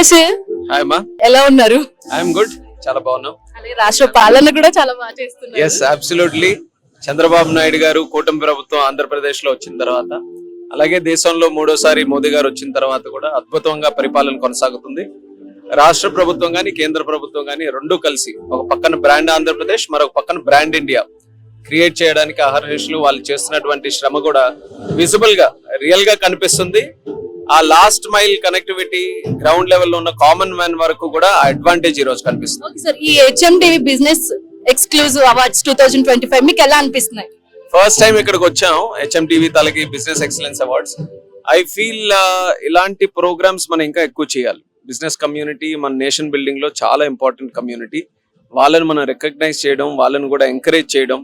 Hello sir hi అమ్మా ఎలా ఉన్నారు? ఐఎమ్ గుడ్ చాలా బాగున్నాం. అలాగే రాష్ట్ర పాలన కూడా చాలా బాగా చేస్తున్నారు. ఎస్ అబ్సల్యూట్లీ చంద్రబాబు నాయుడు గారు కూటమి ప్రభుత్వం ఆంధ్రప్రదేశ్లో వచ్చిన తర్వాత అలాగే దేశంలో మూడోసారి మోదీ గారు వచ్చిన తర్వాత కూడా అద్భుతంగా పరిపాలన కొనసాగుతుంది. రాష్ట్ర ప్రభుత్వం గాని కేంద్ర ప్రభుత్వం గాని రెండు కలిసి ఒక పక్కన బ్రాండ్ ఆంధ్రప్రదేశ్ మరొక పక్కన బ్రాండ్ ఇండియా క్రియేట్ చేయడానికి అహర్నిశలు వాళ్ళు చేస్తున్నటువంటి శ్రమ కూడా విజిబుల్గా రియల్గా కనిపిస్తుంది. ఆ లాస్ట్ మైల్ కనెక్టివిటీ గ్రౌండ్ లెవెల్లో ఉన్న కామన్ మ్యాన్ వరకు కూడా అడ్వాంటేజ్ ఈ రోజు కనిపిస్తుంది. ఓకే సార్ ఈ business exclusive awards two thousand twenty five మీకు ఎలా అనిపిస్తున్నాయి? ఫస్ట్ టైం ఇక్కడికి వచ్చాం హెచ్ఎం టీవీ తలకి business excellence awards I feel ఇలాంటి ప్రోగ్రామ్స్ మనం ఇంకా ఎక్కువ చేయాలి. బిజినెస్ కమ్యూనిటీ మన నేషన్ బిల్డింగ్లో చాలా ఇంపార్టెంట్ కమ్యూనిటీ వాళ్ళని మనం రికగ్నైజ్ చేయడం వాళ్ళని కూడా ఎంకరేజ్ చేయడం.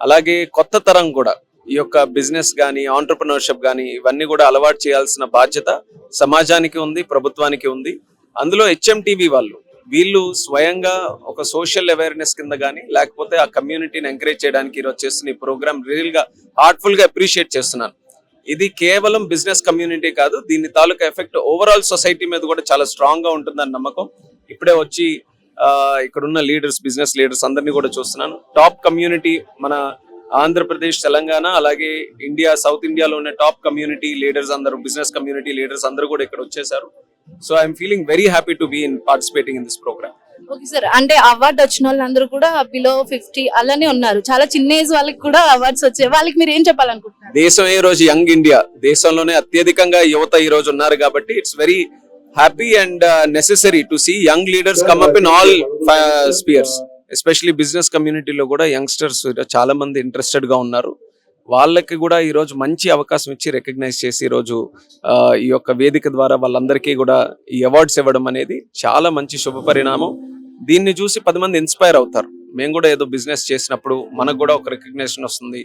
అలాగే కొత్త తరం కూడా. ఈ యొక్క బిజినెస్ కానీ ఆంటర్ప్రినర్షిప్ కానీ ఇవన్నీ కూడా అలవాటు చేయాల్సిన బాధ్యత సమాజానికి ఉంది ప్రభుత్వానికి ఉంది. అందులో హెచ్ఎం టీవీ వాళ్ళు వీళ్ళు స్వయంగా ఒక సోషల్ అవేర్నెస్ కింద కానీ లేకపోతే ఆ కమ్యూనిటీని ఎంకరేజ్ చేయడానికి ఈరోజు చేస్తున్న ఈ ప్రోగ్రామ్ రియల్గా హార్ట్ఫుల్గా అప్రిషియేట్ చేస్తున్నాను ఇది కేవలం బిజినెస్ కమ్యూనిటీ కాదు దీని తాలూకా ఎఫెక్ట్ ఓవరాల్ సొసైటీ మీద కూడా చాలా స్ట్రాంగ్గా ఉంటుందని నమ్మకం. ఇప్పుడే వచ్చి ఆ, ఇక్కడున్న లీడర్స్ బిజినెస్ లీడర్స్ అందరినీ కూడా చూస్తున్నాను. టాప్ కమ్యూనిటీ మన ఆంధ్రప్రదేశ్ తెలంగాణ అలాగే ఇండియా సౌత్ ఇండియాలో ఉన్న టాప్ కమ్యూనిటీ లీడర్స్ అందరూ బిజినెస్ కమ్యూనిటీ లీడర్స్ అందరూ కూడా ఇక్కడ వచ్చేసారు so I'm feeling very happy to be in participating in this programme. Okay sir అంటే అవార్డు వచ్చిన వాళ్ళందరూ కూడా బిలో ఫిఫ్టీ అలానే ఉన్నారు. చాలా చిన్న ఏజ్ వాళ్ళకి కూడా అవార్డ్స్ వచ్చాయి వాళ్ళకి మీరు ఏం చెప్పాలనుకుంటున్నారు? దేశం ఈ రోజు యంగ్ ఇండియా దేశంలోనే అత్యధికంగా యువత ఈ రోజు ఉన్నారు కాబట్టి it's very happy and necessary to see young leaders come up in all spheres especially business కమ్యూనిటీలో కూడా యంగ్స్టర్స్ చాలా మంది ఇంట్రెస్టెడ్గా ఉన్నారు. వాళ్ళకి కూడా ఈ రోజు మంచి అవకాశం ఇచ్చి రికగ్నైజ్ చేసి ఈ రోజు ఆ, ఈ యొక్క వేదిక ద్వారా వాళ్ళందరికీ కూడా ఈ అవార్డ్స్ ఇవ్వడం అనేది చాలా మంచి శుభ పరిణామం. దీన్ని చూసి పది మంది ఇన్స్పైర్ అవుతారు. మేము కూడా ఏదో బిజినెస్ చేసినప్పుడు మనకు కూడా ఒక రికగ్నేషన్ వస్తుంది.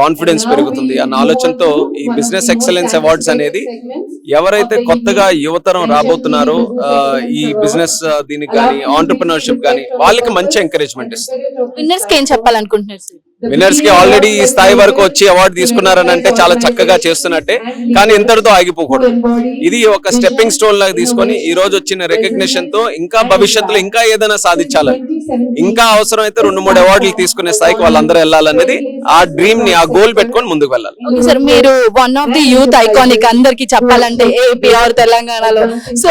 కాన్ఫిడెన్స్ పెరుగుతుంది. అన్న ఆలోచనతో ఈ బిజినెస్ ఎక్సలెన్స్ అవార్డ్స్ అనేది ఎవరైతే కొత్తగా యువతరం రాబోతున్నారో ఈ బిజినెస్ దీనికి కానీ ఆంటర్ప్రినర్షిప్ కానీ వాళ్ళకి మంచి ఎంకరేజ్మెంట్ ఇస్తుంది. విన్నర్స్కి ఏం చెప్పాలనుకుంటున్నారు సార్ విన్నర్స్కి ఆల్రెడీ ఈ స్థాయి వరకు వచ్చి అవార్డు తీసుకున్నారని అంటే చాలా చక్కగా చేస్తున్నట్టే. కానీ ఇంతటితో ఆగిపోకూడదు. ఇది ఒక స్టెప్పింగ్ స్టోన్ లాగా తీసుకొని ఈ రోజు వచ్చిన రికగ్నిషన్తో ఇంకా భవిష్యత్తులో ఇంకా ఏదైనా సాధించాలని. ఇంకా అవసరం అయితే రెండు మూడు అవార్డులు తీసుకునే స్థాయికి వాళ్ళందరూ వెళ్ళాలనేది ఆ డ్రీమ్ని ఆ గోల్ పెట్టుకొని ముందుకు వెళ్ళాలి. సార్ మీరు one of the youth iconic అందరికి చెప్పాలంటే ఏపీ ఆర్ తెలంగాణలో. సో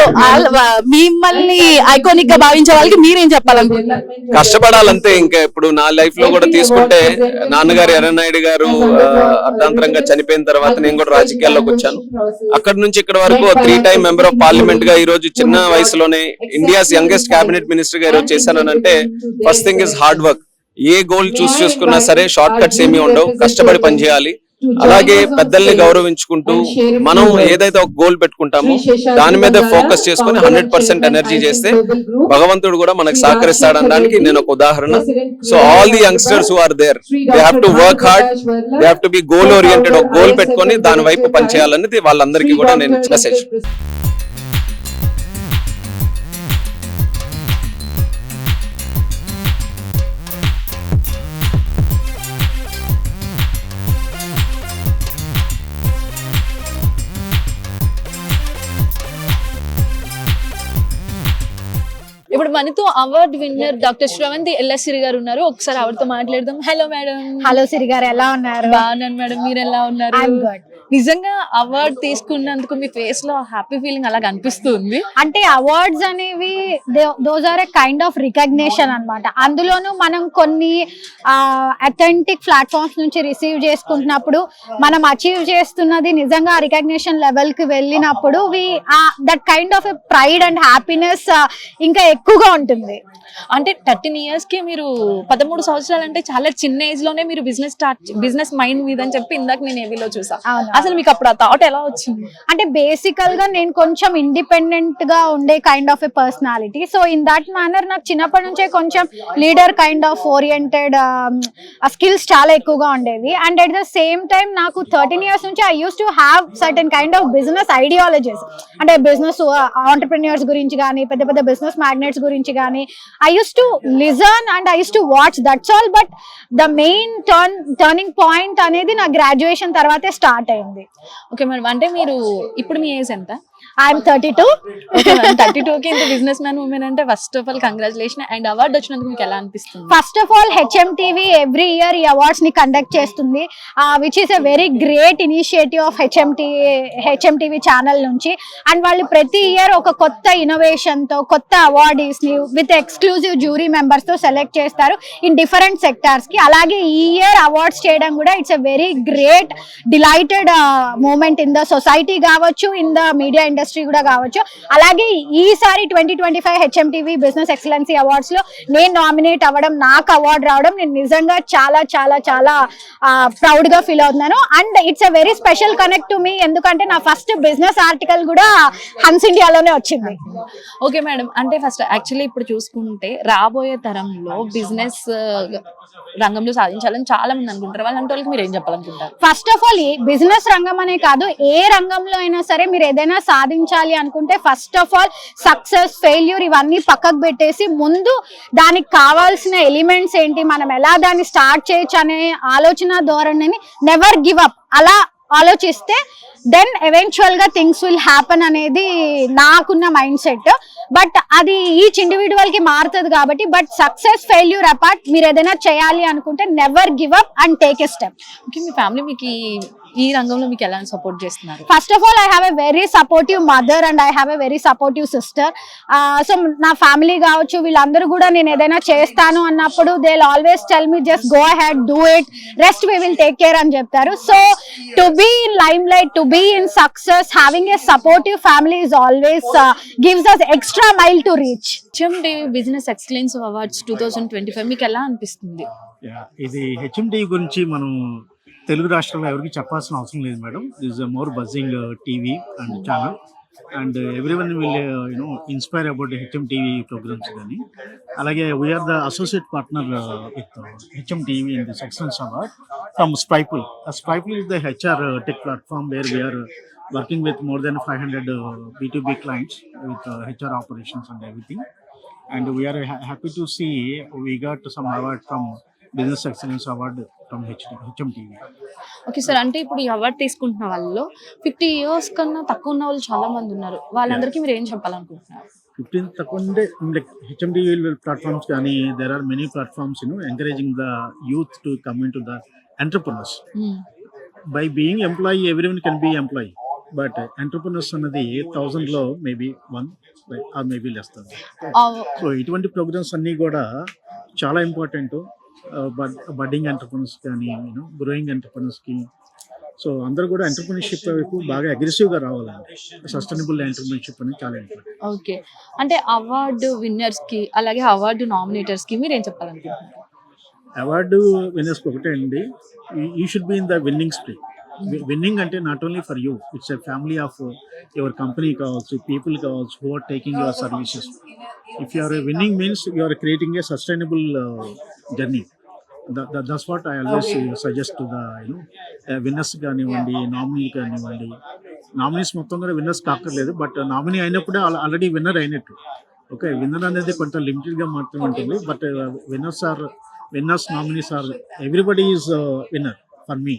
మిమ్మల్ని ఐకానిక్గా భావించే వాళ్ళకి మీరేం చెప్పాలనుకుంటున్నారు? కష్టపడాలంతే ఇంకా ఇప్పుడు నా లైఫ్లో కూడా తీసుకుంటే నాన్నగారు ఎర్రనాయుడు గారు ఆ, అర్ధాంతరంగా చనిపోయిన తర్వాత నేను కూడా రాజకీయాల్లోకి వచ్చాను. అక్కడ నుంచి ఇక్కడ వరకు త్రీ టైం మెంబర్ ఆఫ్ పార్లమెంట్గా ఈ రోజు చిన్న వయసులోనే ఇండియాస్ యంగెస్ట్ కేబినెట్ మినిస్టర్గా ఈరోజు చేశానంటే first thing is hard work a goal చూస్ చూసుకున్నా సరే షార్ట్ కట్స్ ఏమీ ఉండవు. కష్టపడి పనిచేయాలి. అలాగే పెద్దల్ని గౌరవించుకుంటూ మనం ఏదైతే ఒక గోల్ పెట్టుకుంటామో దాని మీద ఫోకస్ చేసుకుని హండ్రెడ్ పర్సెంట్ ఎనర్జీ చేస్తే భగవంతుడు కూడా మనకు సహకరిస్తాడనడానికి నేను ఒక ఉదాహరణ. So all the youngsters who are there they have to work hard they have to be goal oriented ఒక గోల్ పెట్టుకొని దాని వైపు పనిచేయాలనేది వాళ్ళందరికీ కూడా నేను మెసేజ్ ఇప్పుడు మనతో అవార్డ్ విన్నర్ డాక్టర్ శ్రవంతి ఎల్ఎస్సిరి గారు ఉన్నారు. ఒకసారి ఆవిడతో మాట్లాడదాం. హలో మేడం హలో సిరి గారు ఎలా ఉన్నారు? బాగున్నాను మేడం మీరు ఎలా ఉన్నారు. నిజంగా అవార్డ్ తీసుకున్నందుకు మీ ఫేస్లో హ్యాపీ ఫీలింగ్ అలా కనిపిస్తుంది అంటే అవార్డ్స్ అనేవి those are a kind of recognition అన్నమాట. అందులోనూ మనం కొన్ని అథెంటిక్ ప్లాట్ఫామ్స్ నుంచి రిసీవ్ చేసుకుంటున్నప్పుడు మనం అచీవ్ చేస్తున్నది నిజంగా రికగ్నేషన్ లెవెల్కి వెళ్ళినప్పుడు we that kind of a pride and happiness ఇంకా ఎక్కువగా ఉంటుంది. అంటే థర్టీన్ ఇయర్స్కి మీరు పదమూడు సంవత్సరాలు అంటే చాలా చిన్న ఏజ్లోనే మీరు బిజినెస్ స్టార్ట్ బిజినెస్ మైండ్ మీద అని చెప్పి ఇందాక నేను ఏవీలో చూసా. అసలు మీకు అప్పుడు ఆ థాట్ ఎలా వచ్చింది? అంటే బేసికల్గా నేను కొంచెం ఇండిపెండెంట్గా ఉండే kind of a personality so in that manner నాకు చిన్నప్పటి నుంచే కొంచెం leader kind of oriented skills చాలా ఎక్కువగా ఉండేవి. And at the same time నాకు థర్టీన్ ఇయర్స్ నుంచి I use to have certain kind of business ideologies అంటే బిజినెస్ ఆంటర్ప్రినియర్స్ uh, గురించి కానీ పెద్ద పెద్ద బిజినెస్ మ్యాగ్నెట్స్ గురించి కానీ I use to listen and I use to watch that's all but the main turn turning point అనేది నా graduation తర్వాతే స్టార్ట్ అయింది ఓకే మేడం. అంటే మీరు ఇప్పుడు మీ ఏజ్ ఎంత? I'm thirty two thirty two కి ఇంత బిజినెస్ మ్యాన్ ఉమెన్ అంటే first of all congratulation and award వచ్చినందుకు మీకు ఎలా అనిపిస్తుంది? First of all HM TV every year ఈ అవార్డ్స్ని కండక్ట్ చేస్తుంది. Which is a very great initiative of HM HM TV channel నుంచి. అండ్ వాళ్ళు ప్రతి ఇయర్ ఒక కొత్త ఇన్నోవేషన్తో కొత్త అవార్డీస్ని విత్ ఎక్స్క్లూజివ్ జ్యూరీ మెంబర్స్తో సెలెక్ట్ చేస్తారు ఇన్ డిఫరెంట్ సెక్టార్స్కి. అలాగే ఈ ఇయర్ అవార్డ్స్ చేయడం కూడా it's a very great delighted moment in the society కావచ్చు ఇన్ ద మీడియా ఇండస్ట్రీ కూడా కావచ్చు. అలాగే ఈసారి twenty twenty five HM TV business excellency అవార్డ్స్లో నేను నామినేట్ అవ్వడం నాకు అవార్డు రావడం నేను నిజంగా చాలా చాలా చాలా ప్రౌడ్గా ఫీల్ అవుతున్నాను. And it's a very special connect to me ఎందుకంటే నా ఫస్ట్ బిజినెస్ ఆర్టికల్ కూడా హన్స్ ఇండియాలోనే వచ్చింది. ఓకే మేడం అంటే ఫస్ట్ యాక్చువల్లీ ఇప్పుడు చూసుకుంటే రాబోయే తరంలో బిజినెస్ రంగంలో సాధించాలని చాలా మంది అనుకుంటారు. వాళ్ళంటి వాళ్ళకి మీరు ఏం చెప్పాలనుకుంటారు ఫస్ట్ ఆఫ్ ఆల్ బిజినెస్ రంగం అనే కాదు ఏ రంగంలో అయినా సరే మీరు ఏదైనా సాధించాలి అనుకుంటే first of all success failure ఇవన్నీ పక్కకు పెట్టేసి ముందు దానికి కావాల్సిన ఎలిమెంట్స్ ఏంటి మనం ఎలా దాన్ని స్టార్ట్ చేయొచ్చు అనే ఆలోచన ధోరణిని నెవర్ గివ్ అప్ అలా ఆలోచిస్తే దెన్ ఎవెన్చువల్గా థింగ్స్ విల్ హ్యాపన్ అనేది నాకున్న మైండ్ సెట్ బట్ అది ఈచ్ ఇండివిజువల్కి మారుతుంది కాబట్టి బట్ సక్సెస్ ఫెయిల్యూర్ అపార్ట్ మీరు ఏదైనా చేయాలి అనుకుంటే never give up and take a step okay me family మీకు ఈ- రంగంలో మీకు ఎలా సపోర్ట్ చేస్తున్నారు? First of all I have a very supportive mother and I have a very supportive sister so నా ఫ్యామిలీ కావచ్చు వీళ్ళందరూ కూడా నేను ఏదైనా చేస్తాను అన్నప్పుడు they always tell me just go ahead do it rest we will take care అని చెప్తారు. So to be in limelight to be in success having a supportive family is always gives us extra mile to reach HM TV business excellence awards two thousand twenty five మీకు ఎలా అనిపిస్తుంది? Yeah, ఇది HMD గురించి మనం తెలుగు రాష్ట్రాల్లో ఎవరికి చెప్పాల్సిన అవసరం లేదు madam. Is more buzzing TV and channel and every one will you know inspire about HM TV programmes కానీ అలాగే we're the associate partner with HM TV in this excellence award from Spyple Spyple is the HR tech platform where we're working with more than five hundred B clients with HR operations and everything and we are ha- happy to see we got some award from business excellence award from HD, HMTV. Okay sir అంటే ఇప్పుడు ఈ award తీసుకుంటున్న వాళ్ళలో fifty years కన్నా తక్కువ ఉన్న వాళ్ళు చాలా మంది ఉన్నారు. వాళ్ళందరికీ మీరు ఏం చెప్పాలనుకుంటున్నారు? ఫిఫ్టీన్ తక్కువ అంటే లైక్ హెచ్ఎండి ప్లాట్ఫామ్స్ కానీ there are many platforms you encouraging the youth to come in to the entrepreneurs by being employee every one can be employee but entrepreneurs అన్నది థౌజండ్లో maybe one maybe less so ఇటువంటి programmes అన్నీ కూడా చాలా important budding entrepreneurs కానీ you know growing ఎంటర్ప్రినర్స్కి so అందరూ కూడా ఎంటర్ప్రినర్షిప్ వైపు బాగా అగ్రెసివ్గా రావాలండి. సస్టైనబుల్ ఎంటర్ప్రినర్షిప్ అనేది చాలా ఇంపార్టెంట్ ఓకే. అంటే అవార్డు విన్నర్స్కి అలాగే అవార్డు నామినేటర్స్కి మీరు ఏం చెప్పాలనుకుంటున్నారు? అవార్డు విన్నర్స్కి ఒకటే అండి. You should be in the winning spree winning అంటే not only for you it's a family of your company కావచ్చు పీపుల్ కావచ్చు who are taking your services if you are winning means you are creating a sustainable journey that's what I always suggest the you know winners కానివ్వండి nominee కానివ్వండి. Nominees మొత్తం కూడా winners కాకర్లేదు but nominee అయినప్పుడే already winner అయినట్టు. Okay winner అనేది కొంత లిమిటెడ్గా మాత్రమే ఉంటుంది but winners are winners nominees are everybody is winner for me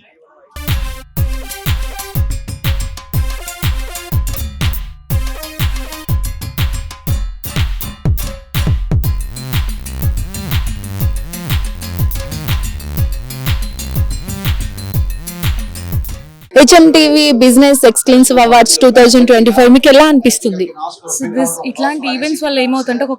HM TV business exclusive awards two thousand twenty five మీకు ఎలా అనిపిస్తుంది? ఇట్లాంటి ఈవెంట్స్ వల్ల ఏమవుతుంటే ఒక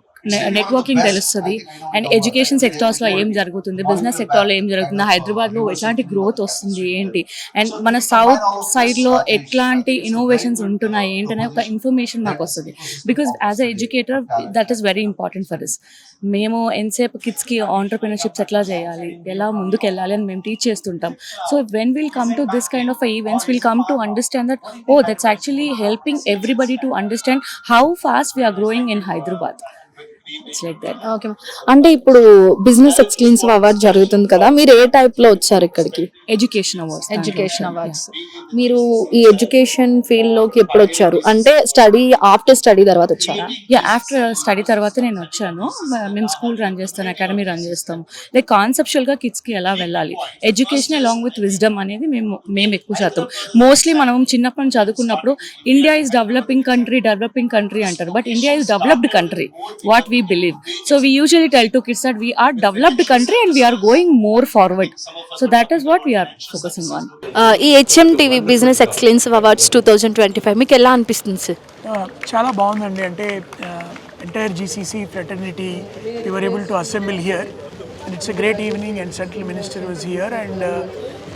నెట్వర్కింగ్ తెలుస్తుంది. అండ్ ఎడ్యుకేషన్ సెక్టార్స్లో ఏం జరుగుతుంది? బిజినెస్ సెక్టార్లో ఏం జరుగుతుంది? హైదరాబాద్లో ఎట్లాంటి గ్రోత్ వస్తుంది? ఏంటి? అండ్ మన సౌత్ సైడ్లో ఎట్లాంటి ఇన్నోవేషన్స్ ఉంటున్నాయి? ఏంటనే ఒక ఇన్ఫర్మేషన్ మాకు వస్తుంది because as a educator that is very important for is మేము ఎంతసేపు కిడ్స్కి ఆంటర్ప్రినర్షిప్స్ ఎట్లా చేయాలి? ఎలా ముందుకు వెళ్ళాలి అని మేము టీచ్ చేస్తుంటాం. So when will come to this kind of events will come to understand that oh that's actually helping everybody to understand how fast we're growing in Hyderabad okay అంటే ఇప్పుడు బిజినెస్ ఎక్స్క్లూసివ్ అవార్డ్ జరుగుతుంది కదా మీరు ఏ టైప్లో వచ్చారు ఇక్కడికి? Education awards education awards మీరు ఈ ఎడ్యుకేషన్ ఫీల్డ్లోకి ఎప్పుడు వచ్చారు? అంటే స్టడీ ఆఫ్టర్ స్టడీ తర్వాత వచ్చారా? యా ఆఫ్టర్ స్టడీ తర్వాత నేను వచ్చాను. మేము స్కూల్ రన్ చేస్తాం అకాడమీ రన్ చేస్తాం. లైక్ కాన్సెప్షువల్గా కిడ్స్కి ఎలా వెళ్ళాలి? ఎడ్యుకేషన్ అలాంగ్ విత్ విజ్డమ్ అనేది మేము మేము ఎక్కువ శాతం. మోస్ట్లీ మనం చిన్నప్పటి నుంచి చదువుకున్నప్పుడు India is developing country developing country అంటారు. But India is developed country what we believe so we usually tell to kids that we are developed country and we are going more forward so that is what we are focusing on uh, ఈ HM TV business excellence awards two thousand twenty five మీకు ఎలా అనిపిస్తుంది sir ఆ, చాలా బాగుందండి అంటే entire GCC fraternity your able to assemble here and it's a great evening and central minister was here and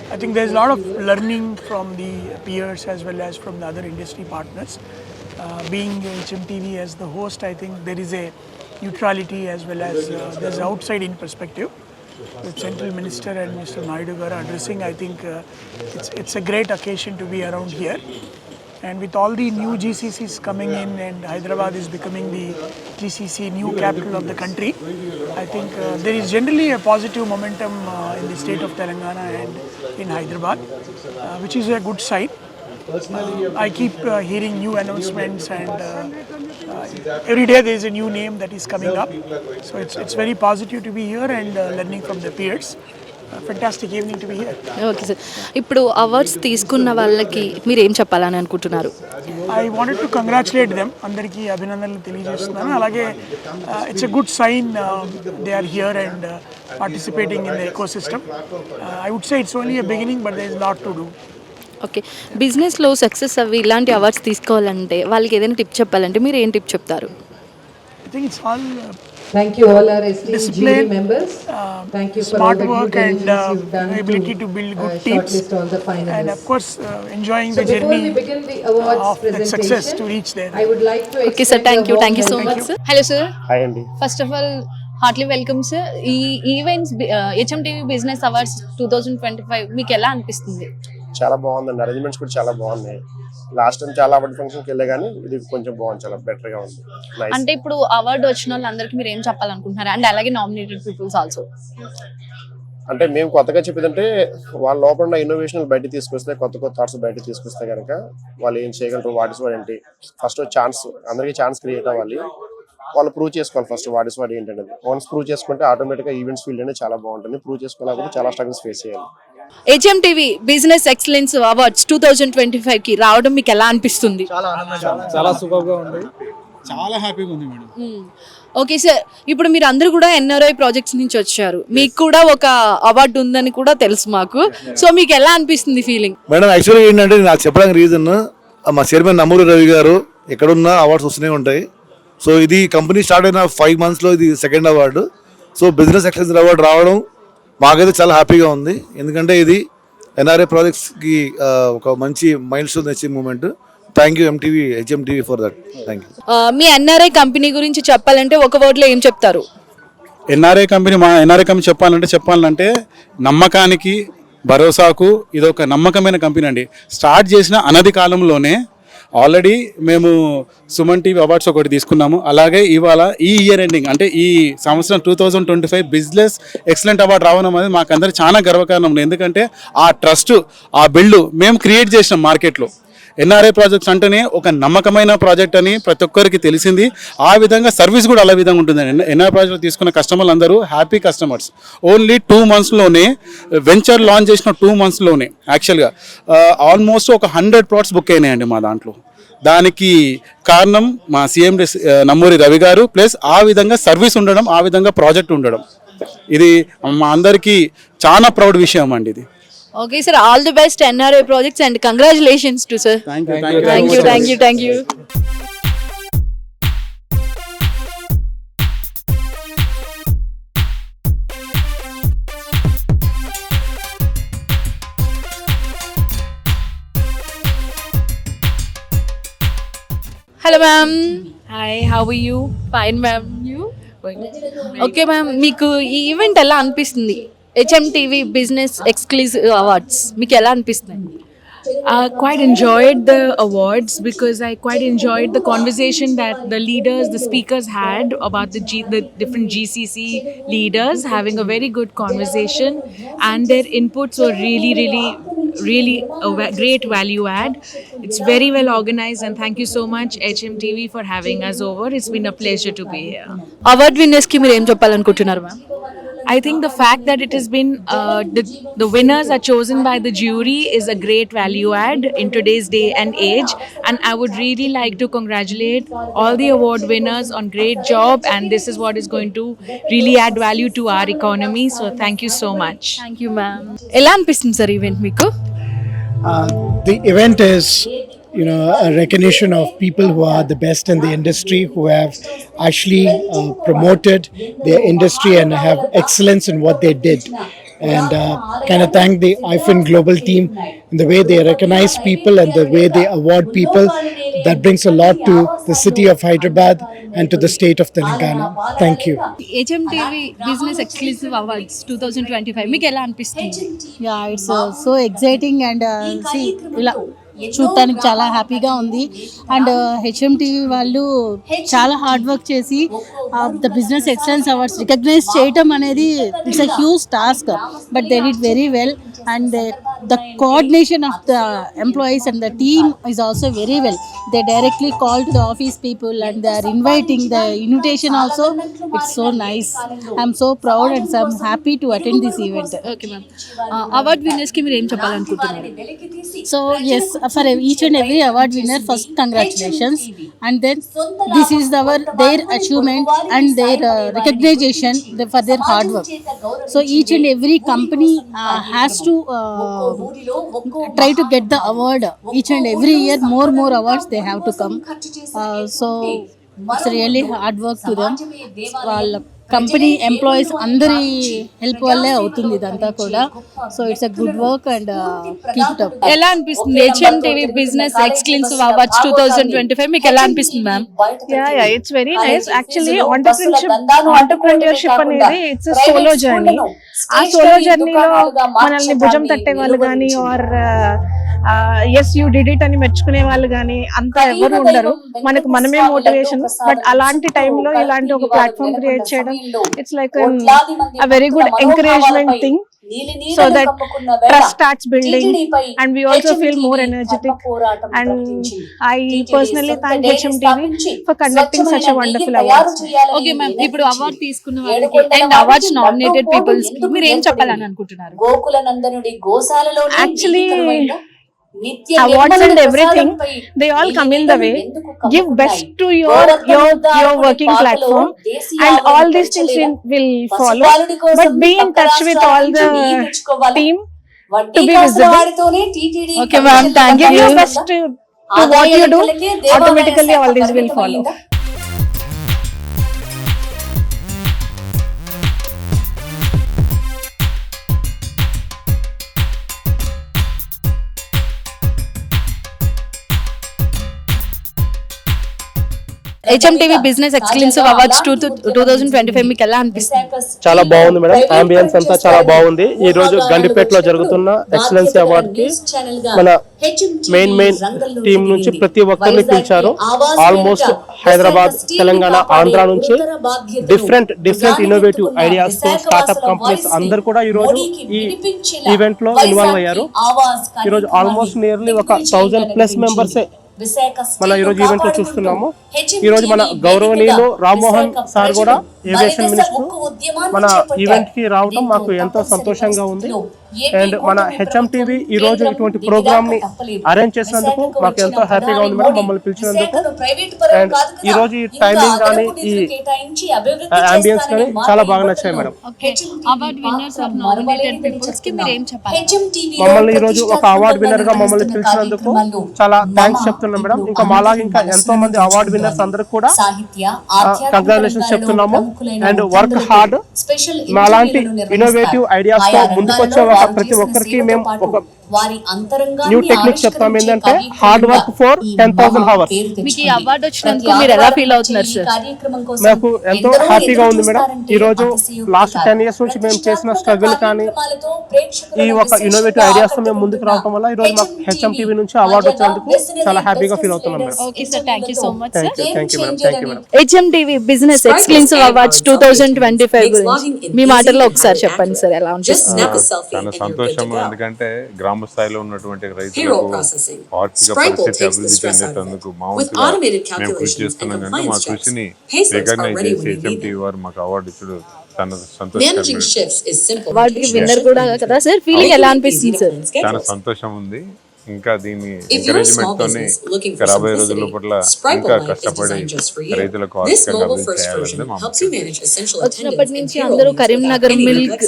I think there is lot of learning from the peers as well as from the other industry partners being HMTV as the host, I think there is a neutrality as well as uh, there's outside in perspective. With Central Minister and Mr. Naidu Garu addressing, I think uh, it's, it's a great occasion to be around here. And with all the new GCCs coming in and Hyderabad is becoming the GCC new capital of the country, I think uh, there is generally a positive momentum uh, in the state of Telangana and in Hyderabad, uh, which is a good sign. I keep uh, hearing new announcements, and uh, uh, every day there is a new name that is coming up. So it's, it's very positive to be here and uh, learning from the peers. Uh, fantastic evening to be here. Okay sir ఇప్పుడు awards తీసుకున్న వాళ్ళకి మీరు ఏం చెప్పాలని అనుకుంటున్నారు I wanted to congratulate them అందరికీ అభినందనలు తెలియజేస్తున్నాను అలాగే it's a good sign they are here and participating in the ecosystem I would say it's only a beginning but they is lot to do okay బిజినెస్లో success అవి ఇలాంటి awards తీసుకోవాలంటే వాళ్ళకి ఏదైనా టిప్ చెప్పాలంటే మీరు ఏం టిప్ చెప్తారు I think it's all Thank you all our esteemed Discipline, jury members. uh, Thank you for all smart the due work and diligence uh, you've done ability to build uh, good teams. shortlist all the And of finalists. course, uh, enjoying So the before we journey begin the awards of that success to presentation, reach there. I would like to okay sir extend thank a you warm thank you so welcome much sir hello sir hi అండి first of all heartily welcome sir ఈ events HM TV business awards two thousand twenty five మీకు ఎలా అనిపిస్తుంది చాలా బాగుందండి. Arrangements కూడా చాలా బాగున్నాయి. లాస్ట్ టైం చాలా అవార్డు ఫంక్షన్కి వెళ్ళే కానీ ఇది కొంచెం బాగుంది చాలా బెటర్గా ఉంది. అంటే ఇప్పుడు అవార్డు వచ్చిన వాళ్ళందరికీ మీరు ఏం చెప్పాలనుకుంటున్నారు? అండ్ అలాగే నామినేటెడ్ పీపుల్స్ ఆల్సో అంటే మేము కొత్తగా చెప్పేదంటే వాళ్ళ లోపల ఉన్న ఇన్నోవేషన్ బయట తీసుకొస్తే కొత్త కొత్త థాట్స్ బయట తీసుకొస్తే కనుక వాళ్ళు ఏం చేయగలరు వాట్ ఇస్ వాట్ ఏంటి? ఫస్ట్ ఛాన్స్ అందరికీ ఛాన్స్ క్రియేట్ అవ్వాలి. వాళ్ళు ప్రూవ్ చేసుకోవాలి ఫస్ట్ వాట్ ఇస్ వాట్ ఏంటి అనేది. వన్స్ ప్రూవ్ చేసుకుంటే ఆటోమేటిక్గా ఈవెంట్స్ ఫీల్డ్ అనేది చాలా బాగుంటుంది. ప్రూవ్ చేసుకోలేకపోతే చాలా స్ట్రగుల్స్ ఫేస్ చేయాలి. HM TV business excellence awards two thousand twenty ఫైవ్కి రావడం మీకు ఎలా అనిపిస్తుంది? చాలా సూపర్గా ఉంది. చాలా హ్యాపీగా ఉంది మేడం. ఓకే సార్ ఇప్పుడు మీరు అందరూ కూడా ఎన్ఆర్ఐ ప్రాజెక్ట్స్ నుంచి వచ్చారు. మీకు కూడా ఒక అవార్డు ఉందని కూడా తెలుసు మాకు. సో మీకు ఎలా అనిపిస్తుంది ఫీలింగ్ మేడం యాక్చువల్గా ఏంటంటే నాకు చెప్పడానికి రీజన్ మా చైర్మన్ నమ్మూరు రవి గారు ఎక్కడున్నా అవార్డ్స్ వస్తూనే ఉంటాయి. సో ఇది కంపెనీ స్టార్ట్ అయిన ఫైవ్ మంత్స్లో ఇది second award so business excellence award రావడం మాకైతే చాలా హ్యాపీగా ఉంది. ఎందుకంటే ఇది ఎన్ఆర్ఏ ప్రాజెక్ట్స్కి ఒక మంచి మైల్ స్టోన్ తెచ్చే moment thank you MTV HM TV for that thank you me NRI company గురించి చెప్పాలంటే ఒక వర్డ్లో ఏం చెప్తారు? ఎన్ఆర్ఐ కంపెనీ మా ఎన్ఆర్ఐ కంపెనీ చెప్పాలంటే చెప్పాలంటే నమ్మకానికి భరోసాకు ఇది ఒక నమ్మకమైన కంపెనీ అండి. స్టార్ట్ చేసిన అనతి కాలంలోనే ఆల్రెడీ మేము సుమన్ టీవీ అవార్డ్స్ ఒకటి తీసుకున్నాము అలాగే ఇవాళ ఈ ఇయర్ ఎండింగ్ అంటే ఈ సంవత్సరం two thousand twenty five business excellent award రావడం అనేది మాకు అందరూ చాలా గర్వకారణం ఉంది. ఎందుకంటే ఆ ట్రస్ట్ ఆ బిల్డ్ మేము క్రియేట్ చేసినాం మార్కెట్లో ఎన్ఆర్ఐ ప్రాజెక్ట్స్ అంటేనే ఒక నమ్మకమైన ప్రాజెక్ట్ అని ప్రతి ఒక్కరికి తెలిసింది. ఆ విధంగా సర్వీస్ కూడా అలా విధంగా ఉంటుంది ఎన్ఆర్ఐ ప్రాజెక్ట్ తీసుకున్న కస్టమర్లు అందరూ హ్యాపీ కస్టమర్స్. ఓన్లీ టూ మంత్స్లోనే వెంచర్ లాంచ్ చేసిన టూ మంత్స్లోనే యాక్చువల్గా ఆల్మోస్ట్ ఒక హండ్రెడ్ ప్లాట్స్ బుక్ అయినాయండి మా దాంట్లో. దానికి కారణం మా సీఎం నమ్మూరి రవి గారు ప్లస్ ఆ విధంగా సర్వీస్ ఉండడం ఆ విధంగా ప్రాజెక్ట్ ఉండడం. ఇది మా అందరికీ చాలా ప్రౌడ్ విషయం అండి ఇది. Okay sir all the best NRI projects and congratulations to sir thank you thank you thank you thank you hello ma'am hi how you fine ma'am you okay ma'am మీకు ఈ ఈవెంట్ ఎలా అనిపిస్తుంది? HM TV business exclusive awards మీకు ఎలా అనిపిస్తుంది uh, quite enjoyed the awards because I quite enjoyed the conversation that the leaders, the speakers had about the G, the different GCC leaders having a very good conversation, and their inputs were really, really, really a va- great value add. It's very well organized, and thank you so much HMTV for having us over. It's been a pleasure to be here. Award winners కి మీరు ఏం చెప్పాలనుకుంటున్నారు ma'am I think the fact that it has been uh, the, the winners are chosen by the jury is a great value add in today's day and age. And I would really like to congratulate all the award winners on great job. And this is what is going to really add value to our economy. So thank you so much. Thank you, ma'am. Elan Pism sir event, Miku. Uh, the event is you know, a recognition of people who are the best in the industry, who have actually uh, promoted their industry and have excellence in what they did. And uh, kind of thank the IFIN global team and the way they recognize people and the way they award people. That brings a lot to the city of Hyderabad and to the state of Telangana. Thank you. HMTV Business Exclusive Awards 2025. Miguel Yeah, it's uh, so exciting and uh, see, చూడటానికి చాలా హ్యాపీగా ఉంది. And uh, HM TV వాళ్ళు చాలా hard work చేసి the business excellence awards recognize చేయటం అనేది it's a huge task but they it very well and the coordination of the employees and the team is also very well they directly call to the office people and they are inviting the invitation also it's so nice I'm so proud and I'm happy to attend this event okay ma'am award విన్నర్స్కి మీరు ఏం చెప్పాలనుకుంటున్నారు? So yes, for each and every award winner, first congratulations, and then this is our their achievement and their uh, recognition the- for their hard work. So each and every company uh, has to uh, try to get the award each and every year. More more awards they have to come. Uh, so it's really hard work to them. వాళ్ళ Company employees అందరి help వల్లే అవుతుంది ఇదంతా కూడా. So it's a good work and keep up ఎలా అనిపిస్తుంది? HM TV business exclusive awards two thousand twenty five మీకు ఎలా అనిపిస్తుంది ma'am yeah yeah it's very nice actually entrepreneurship entrepreneurship అనేది ఇట్స్ సోలో జర్నీ ఆ సోలో జర్నీలో మనల్ని భుజం తట్టే వాళ్ళు కానీ or yes you did it అని మెచ్చుకునే వాళ్ళు కానీ అంత ఎవరు ఉండరు. మనకు మనమే మోటివేషన్ బట్ అలాంటి టైంలో ఇలాంటి ఒక ప్లాట్ఫామ్ క్రియేట్ చేయడం it's like a very good encouragement thing so that trust starts building and we also feel more energetic. and i personally thank hmtv for conducting such a wonderful award okay ma'am ఇప్పుడు award తీసుకున్న వాళ్ళకి and awards nominated peoples మీరు ఏం చెప్పాలని అనుకుంటున్నారు? actually awards and everything they all come in the way. give best to your your your working platform and all these things will follow. but be in touch with all the team to be visible. okay ma'am thank you. best to, to what you do. automatically all these will follow. HM TV business exclusive awards two two thousand twenty five మీకు ఎలా అనిపిస్తుంది? చాలా బాగుంది madam. Ambience అంతా చాలా బాగుంది. ఈ రోజు గండిపేటలో జరుగుతున్న ఎక్సలెన్సీ అవార్డ్కి మన మెయిన్ మెయిన్ టీం నుంచి ప్రతి ఒక్కరిని పిలిచారు. ఆల్మోస్ట్ హైదరాబాద్ తెలంగాణ ఆంధ్ర నుంచి డిఫరెంట్ డిఫరెంట్ ఇన్నోవేటివ్ ఐడియాస్తో స్టార్ట్అప్ కంపెనీస్ అందరు కూడా ఈ రోజు ఈ ఈవెంట్లో ఇన్వాల్వ్ అయ్యారు. ఈ రోజు ఆల్మోస్ట్ నియర్లీ ఒక థౌజండ్ ప్లస్ మెంబర్సే మన ఈ రోజు ఈవెంట్లో చూస్తున్నాము. ఈ రోజు మన గౌరవనీయులు రామ్మోహన్ సార్ కూడా ఏవియేషన్ మినిస్టర్ మన ఈవెంట్కి రావడం మాకు ఎంతో సంతోషంగా ఉంది. అండ్ మన హెచ్ఎం టీవీ ఈ రోజు ఇటువంటి ప్రోగ్రామ్ని అరేంజ్ చేసినందుకు మాకు ఎంతో హ్యాపీగా ఉంది మేడం మమ్మల్ని పిలిచినందుకు. అండ్ ఈ రోజు ఈ టైమింగ్ కానీ ఈ అంబియన్స్ కానీ చాలా బాగా నచ్చాయి madam. Award winners or nominated పీపుల్స్కి మీరు ఏం చెప్పాలి? మమ్మల్ని ఈ రోజు ఒక అవార్డ్ విన్నర్గా మమ్మల్ని పిలిచినందుకు చాలా థ్యాంక్స్ చెప్తున్నాం మేడం. ఇంకా మాలాగా ఇంకా ఎంతో మంది అవార్డ్ విన్నర్స్ అందరికి కూడా కంగ్రాచులేషన్స్ చెప్తున్నాము. అండ్ వర్క్ హార్డ్ మాలాంటి ఇన్నోవేటివ్ ఐడియాస్తో ముందుకొచ్చే ప్రతి ఒక్కరికి మేము ఒక వారి అంతరంగా న్యూ టెక్నిక్ చెప్తాం ఏంటంటే hard work for ten thousand hours మీకు ఈ అవార్డు వచ్చినందుకు మీరు ఎలా ఫీల్ అవుతున్నారు సార్ నాకు ఎంతో హ్యాపీగా ఉంది మేడం. ఈ రోజు లాస్ట్ టెన్ ఇయర్స్ నుంచి మేము చేసిన స్ట్రగుల్ కానీ ఈ ఒక ఇన్నోవేటివ్ ఐడియాస్తో మేము ముందుకు రావడం వల్ల ఈ రోజు మాకు హెచ్ఎం టీవీ నుంచి అవార్డు వచ్చినందుకు చాలా హ్యాపీగా ఫీల్ అవుతున్నాం madam. Okay sir thank you so much thank you thank you madam thank you madam HM TV business exclusive awards two thousand twenty five గురించి. మీ మాటల్లో ఒకసారి చెప్పండి సార్ ఎలా ఉంటుంది. చాలా సంతోషము ఎందుకంటే గ్రామ స్థాయిలో ఉన్నటువంటి రైతులకు ఆర్థిక పరిస్థితి అభివృద్ధి చెందేటందుకు మా వంతుగా మేము కృషి చేస్తున్నాం కనుక మా కృషిని రికగ్నైజ్ చేసి హెచ్ఎంటీ వారు మాకు అవార్డు ఇచ్చుడు వాటికి విన్నర్ కూడా కదా సార్ ఫీలింగ్ ఎలా అనిపిస్తుంది సార్ చాలా సంతోషం ఉంది. ఇంకా దీన్ని ఎంకరేజ్మెంట్ తోనే ఇంకా రాబోయే రోజుల పట్ల ఇంకా కష్టపడి రైతులకు వచ్చినప్పటి నుంచి అందరూ Karimnagar milk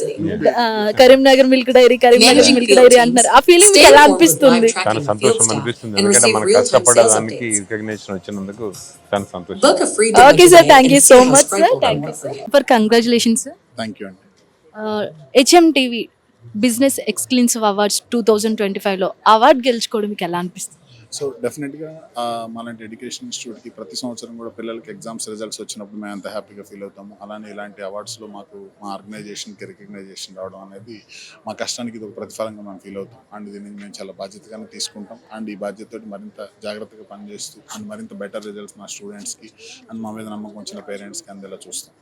Karimnagar milk dairy Karimnagar milk dairy అంటున్నారు. ఆ ఫీలింగ్ ఎలా అనిపిస్తుంది? చాలా సంతోషం అనిపిస్తుంది. ఎందుకంటే మనం కష్టపడడానికి రికగ్నేషన్ వచ్చినందుకు చాలా సంతోషం. Okay sir thank you so much sir thank you for congratulations sir thank you అండి HM TV business exclusive awards two thousand twenty ఫైవ్లో అవార్డు గెలుచుకోవడం మీకు ఎలా అనిపిస్తుంది? సో డెఫినెట్గా మాలాంటి ఎడ్యుకేషన్ ఇన్స్టిట్యూట్కి ప్రతి సంవత్సరం కూడా పిల్లలకి ఎగ్జామ్స్ రిజల్ట్స్ వచ్చినప్పుడు మేము అంత హ్యాపీగా ఫీల్ అవుతాము అలానే ఇలాంటి అవార్డ్స్లో మాకు మా ఆర్గనైజేషన్కి రికగ్నైజేషన్ రావడం అనేది మా కష్టానికి ఇది ఒక ప్రతిఫలంగా మేము ఫీల్ అవుతాం. అండ్ దీన్ని మేము చాలా బాధ్యతగానే తీసుకుంటాం. అండ్ ఈ బాధ్యతతో మరింత జాగ్రత్తగా పనిచేస్తూ అండ్ మరింత బెటర్ రిజల్ట్స్ మా స్టూడెంట్స్కి అండ్ మా మీద నమ్మకం వచ్చిన పేరెంట్స్కి అందేలా చూస్తాం.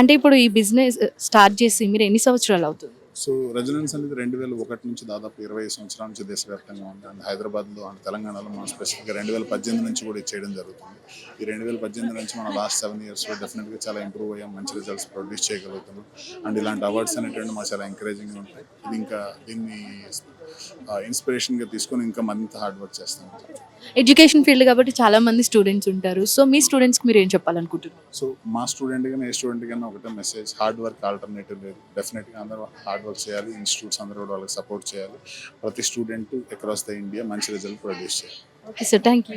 అంటే ఇప్పుడు ఈ బిజినెస్ స్టార్ట్ చేసి మీరు ఎన్ని సంవత్సరాలు అవుతుంది? సో రెజిడెన్స్ అనేది రెండు వేల ఒకటి నుంచి దాదాపు ఇరవై సంవత్సరాల నుంచి దేశవ్యాప్తంగా ఉంది. అండ్ హైదరాబాద్లో అండ్ తెలంగాణలో మనం స్పెసిఫిక్గా రెండు వేల పద్దెనిమిది నుంచి కూడా చేయడం జరుగుతుంది. ఈ రెండు వేల పద్దెనిమిది నుంచి మనం లాస్ట్ సెవెన్ ఇయర్స్లో డెఫినెట్గా చాలా ఇంప్రూవ్ అయ్యాం మంచి రిజల్ట్స్ ప్రొడ్యూస్ చేయగలుగుతున్నాం. అండ్ ఇలాంటి అవార్డ్స్ అనేటువంటి మాకు చాలా ఎంకరేజింగ్గా ఉంటాయి. ఇది ఇంకా దీన్ని ఇన్స్పిరేషన్గా తీసుకొని ఇంకా మరింత హార్డ్ వర్క్ చేస్తాం. ఎడ్యుకేషన్ ఫీల్డ్ కాబట్టి చాలా మంది స్టూడెంట్స్ ఉంటారు. సో మీ స్టూడెంట్స్కి మీరు ఏం చెప్పాలనుకుంటున్నారు? సో మా స్టూడెంట్ కానీ ఏ స్టూడెంట్ కానీ ఒకటే మెసేజ్ హార్డ్ వర్క్ ఆల్టర్నేటివ్ లేదు. డెఫినెట్గా అందరూ హార్డ్ వర్క్ చేయాలి. ఇన్స్టిట్యూట్స్ అందరూ కూడా వాళ్ళకి సపోర్ట్ చేయాలి. ప్రతి స్టూడెంట్ అక్రాస్ ద ఇండియా మంచి రిజల్ట్ ప్రొడ్యూస్ చేయాలి. Okay sir thank you